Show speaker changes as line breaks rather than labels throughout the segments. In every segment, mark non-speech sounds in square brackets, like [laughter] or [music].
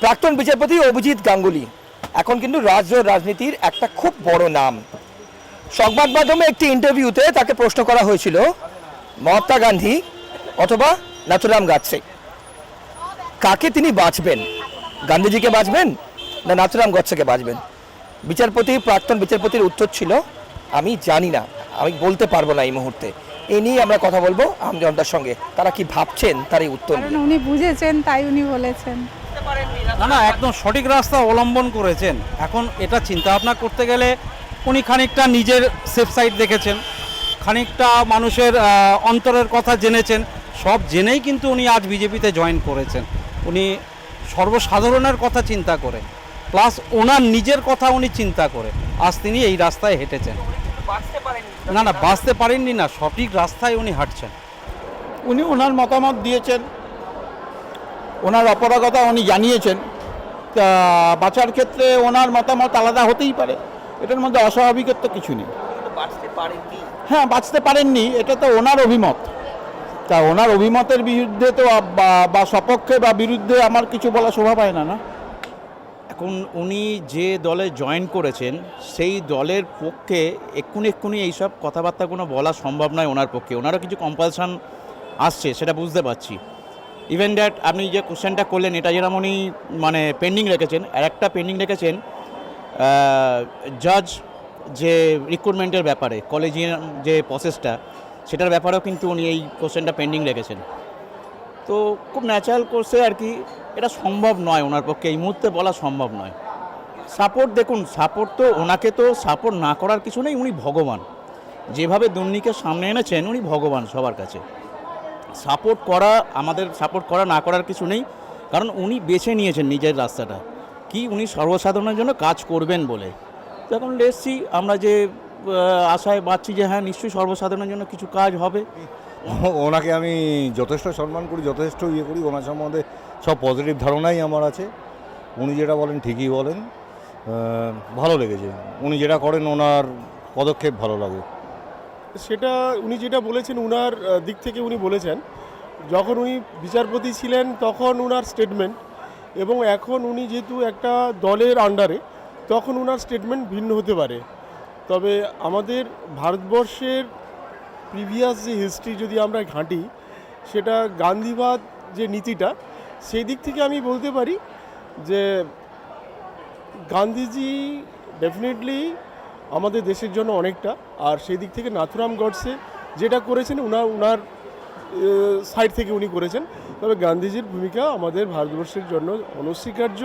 প্রাক্তন বিচারপতি অভিজিৎ গাঙ্গুলি। এখন কিন্তু রাজ্য রাজনীতির একটা খুব বড় নাম। সংবাদ মাধ্যমে একটি ইন্টারভিউতে তাকে প্রশ্ন করা হয়েছিল, মহাত্মা গান্ধী অথবা নাথুরাম গাডসে কাকে তিনি বাঁচবেন? গান্ধীজিকে বাঁচবেন না নাথুরাম গডসেকে বাঁচবেন? বিচারপতি, প্রাক্তন বিচারপতির উত্তর ছিল, আমি জানি না, আমি বলতে পারব না এই মুহূর্তে। এ নিয়ে আমরা কথা বলব আমজনতার সঙ্গে। তারা কি ভাবছেন? তার এই উত্তর
উনি বুঝেছেন, তাই উনি বলেছেন।
না না একদম সঠিক রাস্তা অবলম্বন করেছেন। এখন এটা চিন্তা ভাবনা করতে গেলে উনি খানিকটা নিজের সেফ সাইড দেখেছেন খানিকটা মানুষের অন্তরের কথা জেনেছেন। সব জেনেই কিন্তু উনি আজ বিজেপিতে জয়েন করেছেন। উনি সর্বসাধারণের কথা চিন্তা করে প্লাস ওনার নিজের কথা উনি চিন্তা করে। আজ তিনি এই রাস্তায় হেঁটেছেন। না না বাঁচতে পারেননি না সঠিক রাস্তায় উনি হাঁটছেন।
উনি ওনার মতামত দিয়েছেন। ওনার অপরাগতা উনি জানিয়েছেন। তা বাঁচার ক্ষেত্রে ওনার মতামত আলাদা হতেই পারে। এটার মধ্যে অস্বাভাবিকত্ব কিছু নেই। হ্যাঁ বাঁচতে পারেননি এটা তো ওনার অভিমত। তা ওনার অভিমতের বিরুদ্ধে তো বা- বা সপক্ষে বা বিরুদ্ধে আমার কিছু বলা শোভা পায় না না?
এখন উনি যে দলে জয়েন করেছেন সেই দলের পক্ষে এক্ষুনি এক্ষুনি এইসব কথাবার্তাগুলো বলা সম্ভব নয় ওনার পক্ষে। ওনারও কিছু কম্পালশন আসছে সেটা বুঝতে পারছি। ইভেন দ্যাট আপনি যে কোশ্চেনটা করলেন, এটা যেরকম উনি মানে পেন্ডিং রেখেছেন, আর একটা পেন্ডিং রেখেছেন জাজ যে রিক্রুটমেন্টের ব্যাপারে কলেজিয়াম যে প্রসেসটা সেটার ব্যাপারেও কিন্তু উনি এই কোশ্চেনটা পেন্ডিং রেখেছেন। তো খুব ন্যাচারাল কোর্সে আর কি, এটা সম্ভব নয় ওনার পক্ষে, এই মুহূর্তে বলা সম্ভব নয়। সাপোর্ট দেখুন সাপোর্ট তো ওনাকে তো সাপোর্ট না করার কিছু নেই, উনি ভগবান। যেভাবে দুর্নীকে সামনে এনেছেন, উনি ভগবান সবার কাছে। সাপোর্ট করা, আমাদের সাপোর্ট করা না করার কিছু নেই। কারণ উনি বেছে নিয়েছেন নিজের রাস্তাটা। কি উনি সর্বসাধারণের জন্য কাজ করবেন বলে? তো এখন এসছি, আমরা যে আশায় বাঁচছি যে হ্যাঁ নিশ্চয়ই সর্বসাধারণের জন্য কিছু কাজ হবে। [laughs]
ওনাকে আমি যথেষ্ট সম্মান করি, যথেষ্ট ইয়ে করি। ওনার সম্বন্ধে সব পজিটিভ ধারণাই আমার আছে। উনি যেটা বলেন, ঠিকই বলেন। ভালো লেগেছে। উনি যেটা করেন, ওনার পদক্ষেপ ভালো লাগে
সেটা উনি যেটা বলেছেন, উনার দিক থেকে উনি বলেছেন, যখন উনি বিচারপতি ছিলেন তখন উনার স্টেটমেন্ট এবং এখন উনি যেহেতু একটা দলের আন্ডারে তখন উনার স্টেটমেন্ট ভিন্ন হতে পারে। তবে আমাদের ভারতবর্ষের প্রিভিয়াস যে হিস্ট্রি যদি আমরা ঘাঁটি, সেটা গান্ধীবাদ যে নীতিটা, সেই দিক থেকে আমি বলতে পারি যে গান্ধীজি ডেফিনেটলি আমাদের দেশের জন্য অনেকটা। আর সেই দিক থেকে নাথুরাম গডসে যেটা করেছেন উনার উনার সাইড থেকে উনি করেছেন। তবে গান্ধীজির ভূমিকা আমাদের ভারতবর্ষের জন্য অনস্বীকার্য।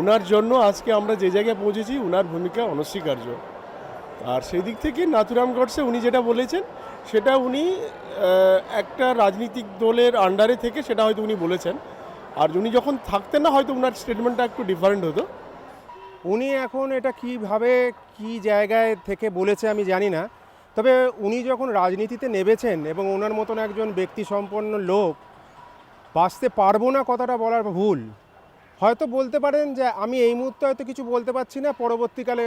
উনার জন্য আজকে আমরা যে জায়গায় পৌঁছেছি, উনার ভূমিকা অনস্বীকার্য। আর সেই দিক থেকে নাথুরাম গডসে উনি যেটা বলেছেন, সেটা উনি একটা রাজনৈতিক দলের আন্ডারে থেকে সেটা হয়তো উনি বলেছেন। আর উনি যখন থাকতেন না, হয়তো উনার স্টেটমেন্টটা একটু ডিফারেন্ট হতো।
উনি এখন এটা কীভাবে, কি জায়গায় থেকে বলেছে আমি জানি না। তবে উনি যখন রাজনীতিতে নেবেছেন এবং ওনার মতন একজন ব্যক্তি সম্পন্ন লোক, বাঁচতে পারব না কথাটা বলার ভুল। হয়তো বলতে পারেন যে আমি এই মুহূর্তে হয়তো কিছু বলতে পারছি না, পরবর্তীকালে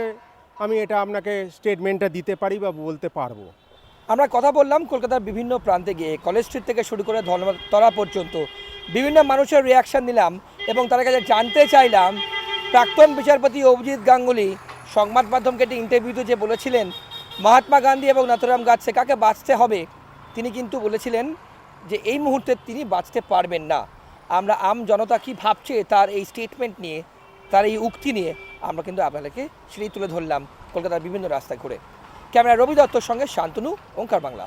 আমি এটা আপনাকে স্টেটমেন্টটা দিতে পারি বা বলতে পারব।
আমরা কথা বললাম কলকাতার বিভিন্ন প্রান্তে গিয়ে কলেজ স্ট্রিট থেকে শুরু করে ধর্মতলা পর্যন্ত। বিভিন্ন মানুষের রিয়াকশান নিলাম এবং তার কাছে জানতে চাইলাম প্রাক্তন বিচারপতি অভিজিৎ গাঙ্গুলি সংবাদ মাধ্যমকে একটি ইন্টারভিউতে যে বলেছিলেন, মহাত্মা গান্ধী এবং নাথুরাম গাছছে কাকে বাঁচতে হবে? তিনি কিন্তু বলেছিলেন যে, এই মুহূর্তে তিনি বাঁচতে পারবেন না। আমরা আম জনতা কি ভাবছে তার এই স্টেটমেন্ট নিয়ে, তার এই উক্তি নিয়ে, আমরা কিন্তু আপনাদেরকে সেটাই তুলে ধরলাম কলকাতার বিভিন্ন রাস্তায় ঘুরে। ক্যামেরা রবি দত্তর সঙ্গে শান্তনু, ওঙ্কার বাংলা।